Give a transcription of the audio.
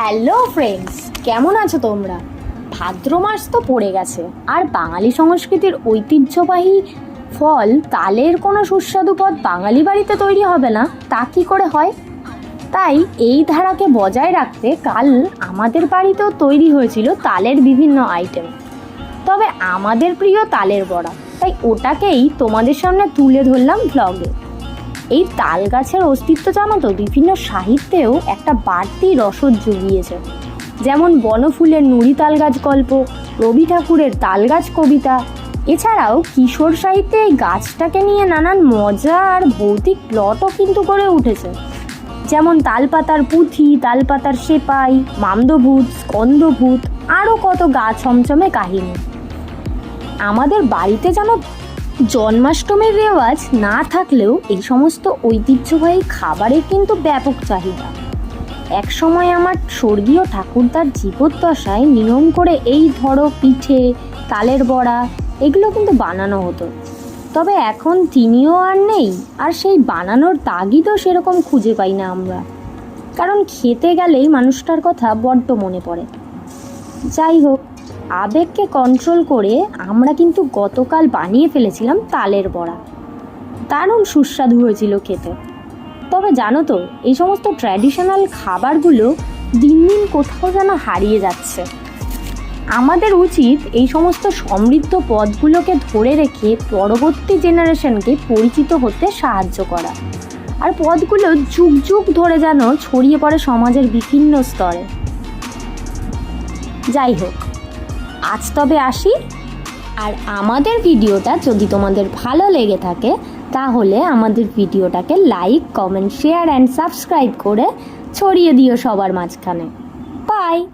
Hello friends কেমন আছো তোমরা? ভাদ্র মাস তো পড়ে গেছে। আর বাঙালি সংস্কৃতির ঐতিহ্যবাহী ফল, তালের কোনো সুস্বাদু পদ বাঙালি বাড়িতে তৈরি হবে না, তা কি করে হয়? তাই এই ধারাকে বজায় রাখতে কাল আমাদের বাড়িতেও তৈরি হয়েছিল তালের বিভিন্ন আইটেম তবে আমাদের প্রিয় তালের বড়া। তাই ওটাকেই তোমাদের সামনে তুলে ধরলাম ভ্লগে এই তাল গাছের অস্তিত্ব জানো তো? বিভিন্ন সাহিত্যেও একটা বাড়তি রসদ জুগিয়েছে। যেমন বনফুলের নুড়ি তাল গাছ গল্প, রবি ঠাকুরের তাল গাছ কবিতা। এছাড়াও কিশোর সাহিত্যে এই গাছটাকে নিয়ে নানান মজা আর ভৌতিক প্লটও কিন্তু করে উঠেছে। যেমন তালপাতার পুঁথি, তালপাতার সেপাই, মামদভূত স্কন্দভূত আরও কত গা ছমছমে কাহিনী। আমাদের বাড়িতে যেন জন্মাষ্টমীর রেওয়াজ না থাকলেও এই সমস্ত ঐতিহ্যবাহী খাবারের কিন্তু ব্যাপক চাহিদা। এক সময় আমার স্বর্গীয় ঠাকুরদার জীবদ্দশায় নিয়ম করে এই ধরো পিঠে, তালের বড়া, এগুলো কিন্তু বানানো হতো। তবে এখন তিনিও আর নেই, আর সেই বানানোর তাগিদও সেরকম খুঁজে পাই না আমরা। কারণ খেতে গেলেই মানুষটার কথা বড্ড মনে পড়ে। যাই হোক আবেগকে কন্ট্রোল করে আমরা কিন্তু গতকাল বানিয়ে ফেলেছিলাম তালের বড়া। দারুণ সুস্বাদু হয়েছিল খেতে। তবে জানো তো, এই সমস্ত ট্র্যাডিশনাল খাবারগুলো দিন দিন কোথাও যেন হারিয়ে যাচ্ছে। আমাদের উচিত এই সমস্ত সমৃদ্ধ পদগুলোকে ধরে রেখে পরবর্তী জেনারেশনকে পরিচিত হতে সাহায্য করা। আর পদগুলো যুগ যুগ ধরে যেন ছড়িয়ে পড়ে সমাজের বিভিন্ন স্তরে। যাই হোক আজ তবে আসি। আর আমাদের ভিডিওটা যদি তোমাদের ভালো লেগে থাকে, তাহলে আমাদের ভিডিওটাকে like, comment, share and subscribe করে ছড়িয়ে দিও সবার মাঝখানে। বাই!